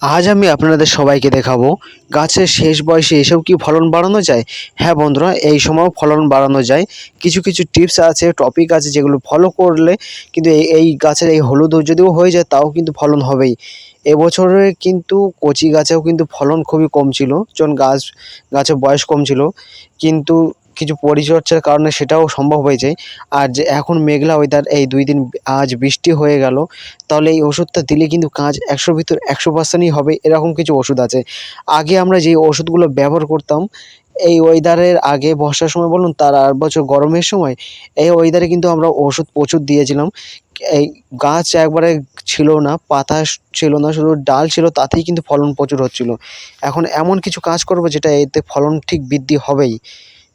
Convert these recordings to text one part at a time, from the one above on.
আজ আমি আপনাদের সবাইকে দেখাবো গাছের শেষ বয়সে এসব কি ফলন বাড়ানো যায়? হ্যাঁ বন্ধুরা, এই সময়ও ফলন বাড়ানো যায়। কিছু কিছু টিপস আছে টপিক আছে যেগুলো ফলো করলে কিন্তু এই এই গাছের এই হলুদ যদিও হয়ে যায়, তাও কিন্তু ফলন হবেই। এবছরে কিন্তু কচি গাছেও কিন্তু ফলন খুবই কম ছিল যখন গাছ, গাছের বয়স কম ছিল। কিন্তু কিছু পরিচর্যার কারণে সেটাও সম্ভব হয়ে যায়। আর যে এখন মেঘলা ওয়েদার এই দুই দিন আজ বৃষ্টি হয়ে গেল, তাহলে এই ওষুধটা দিলে কিন্তু কাজ একশোর ভিতর একশো পার্সেন্টই হবে, এরকম কিছু ওষুধ আছে। আগে আমরা যে ওষুধগুলো ব্যবহার করতাম, এই ওয়েদারের আগে বর্ষার সময় বলুন, তার আর বছর গরমের সময়, এই ওয়েদারে কিন্তু আমরা ওষুধ প্রচুর দিয়েছিলাম। এই গাছ একবারে ছিল না, পাতা ছিল না, শুধু ডাল ছিল, তাতেই কিন্তু ফলন প্রচুর হচ্ছিল। এখন এমন কিছু কাজ করব, যেটা এতে ফলন ঠিক বৃদ্ধি হবেই।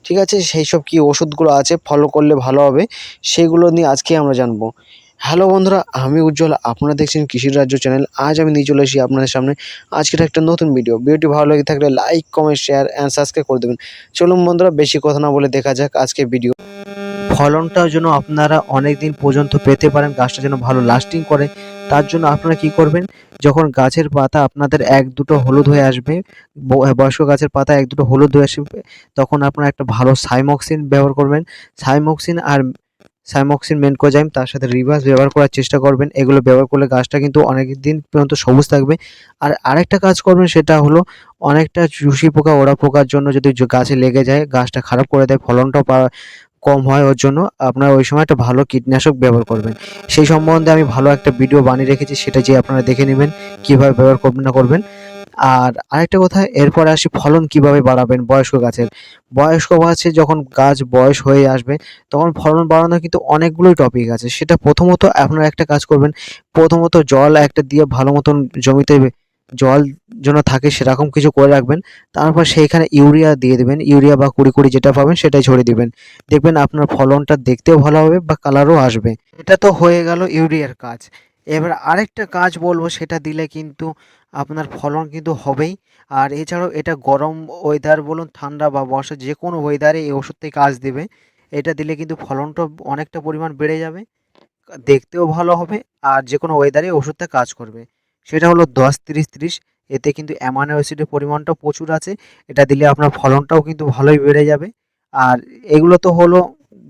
ঠিক আছে? সেই সব কী ওষুধগুলো আছে? ফলো করলে ভালো হবে। সেগুলো নিয়ে আজকে আমরা জানব। হ্যালো বন্ধুরা, আমি উজ্জ্বল। আপনারা দেখছেন কৃষি রাজ্য চ্যানেল আজ আমি নিয়ে চলে এসেছি আপনাদের সামনে। আজকের একটা নতুন ভিডিও ভিডিওটি ভালো লেগে থাকলে like comment share and subscribe করে দেবেন। চলুন বন্ধুরা, বেশি কথা না বলে দেখা যাক আজকে ভিডিও ফলনটাও যেন আপনারা অনেক দিন পর্যন্ত পেতে পারেন, গাছটা যেন ভালো লাস্টিং করে। তার জন্য আপনারা কি করবেন? যখন গাছের পাতা আপনাদের এক দুটো হলুদ হয়ে আসবে বয়স্ক গাছের পাতা এক দুটো হলুদ হয়ে আসবে, তখন আপনারা একটা ভালো সাইমক্সিন ব্যবহার করবেন। সাইমক্সিন আর সাইমক্সিন মেনকোজাইম তার সাথে রিভার্স ব্যবহার করার চেষ্টা করবেন। এগুলো ব্যবহার করলে গাছটা কিন্তু অনেক দিন পর্যন্ত সবুজ থাকবে। আর আরেকটা কাজ করবেন সেটা হলো অনেকটা চুষি পোকা, ওড়া পোকার জন্য যদি গাছে লেগে যায়, গাছটা খারাপ করে দেয়, ফলনটাও কম হয়, ওর জন্য আপনারা ওই সময় একটা ভালো কীটনাশক ব্যবহার করবেন। সেই সম্বন্ধে আমি ভালো একটা ভিডিও বানিয়ে রেখেছি, সেটা যে আপনারা দেখে নেবেন, কীভাবে ব্যবহার করবেন না করবেন। আর আরেকটা কথা, এরপরে আসি ফলন কীভাবে বাড়াবেন বয়স্ক গাছের। বয়স্ক গাছে যখন গাছ বয়স হয়ে আসবে, তখন ফলন বাড়ানোর কিন্তু অনেকগুলোই টপিক আছে। সেটা প্রথমত আপনারা একটা কাজ করবেন, প্রথমত জল একটা দিয়ে ভালো মতন জমিতে জল যেন থাকে সেরকম কিছু করে রাখবেন। তারপর সেইখানে ইউরিয়া দিয়ে দেবেন। ইউরিয়া বা কুড়ি কুড়ি যেটা পাবেন সেটাই ছড়িয়ে দিবেন। দেখবেন আপনার ফলনটা দেখতেও ভালো হবে বা কালারও আসবে। এটা তো হয়ে গেল ইউরিয়ার কাজ। এবার আরেকটা কাজ বলব, সেটা দিলে কিন্তু আপনার ফলন কিন্তু হবেই। আর এছাড়াও এটা গরম ওয়েদার বলুন, ঠান্ডা বা বর্ষা যে কোনো ওয়েদারে এই ওষুধটাই কাজ দেবে। এটা দিলে কিন্তু ফলনটা অনেকটা পরিমাণ বেড়ে যাবে, দেখতেও ভালো হবে, আর যে কোনো ওয়েদারে ওষুধটা কাজ করবে। সেটা হলো দশ তিরিশ তিরিশ। এতে কিন্তু অ্যামানো অ্যাসিডের পরিমাণটাও প্রচুর আছে। এটা দিলে আপনার ফলনটাও কিন্তু ভালোই বেড়ে যাবে। আর এগুলো তো হলো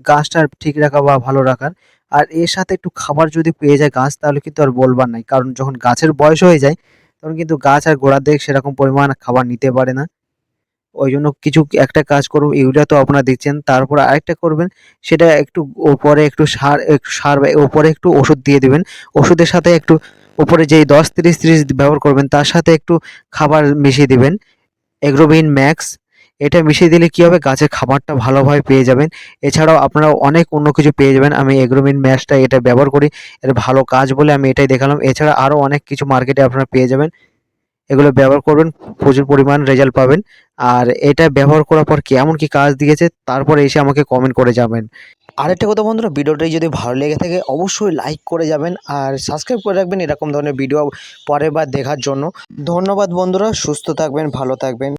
গাছটা ঠিক রাখা বা ভালো রাখার। আর এর সাথে একটু খাবার যদি পেয়ে যায় গাছ, তাহলে কিন্তু আর বলবার নাই। কারণ যখন গাছের বয়স হয়ে যায়, তখন কিন্তু গাছ আর গোড়ার দিকে সেরকম পরিমাণ খাবার নিতে পারে না। ওই জন্য কিছু একটা কাজ করুন, ইউরিয়া তো আপনারা দিচ্ছেন তারপর আরেকটা করবেন, সেটা একটু ওপরে একটু সার একটু সার ওপরে একটু ওষুধ দিয়ে দেবেন। ওষুধের সাথে একটু উপরে যেই দশ তিরিশ তিরিশ ব্যবহার করবেন, তার সাথে একটু খাবার মিশিয়ে দিবেন। এগ্রোবিন ম্যাক্স এটা মিশিয়ে দিলে কী হবে? গাছের খাবারটা ভালোভাবে পেয়ে যাবেন। এছাড়াও আপনারা অনেক অন্য কিছু পেয়ে যাবেন। আমি এগ্রোবিন ম্যাক্সটা এটা ব্যবহার করি। এর ভালো কাজ বলে আমি এটাই দেখালাম। এছাড়া আরও অনেক কিছু মার্কেটে আপনারা পেয়ে যাবেন। এগুলো ব্যবহার করবেন, প্রচুর পরিমাণ রেজাল্ট পাবেন। আর এটা ব্যবহার করার পর কেমন কি কাজ দিয়েছে, তারপরে এসে আমাকে কমেন্ট করে যাবেন আরেকটা কথা বন্ধুরা ভিডিওটাই যদি ভালো লেগে থাকে অবশ্যই লাইক করে যাবেন আর সাবস্ক্রাইব করে রাখবেন এরকম ধরনের ভিডিও পরে বা দেখার জন্য। ধন্যবাদ বন্ধুরা, সুস্থ থাকবেন, ভালো থাকবেন।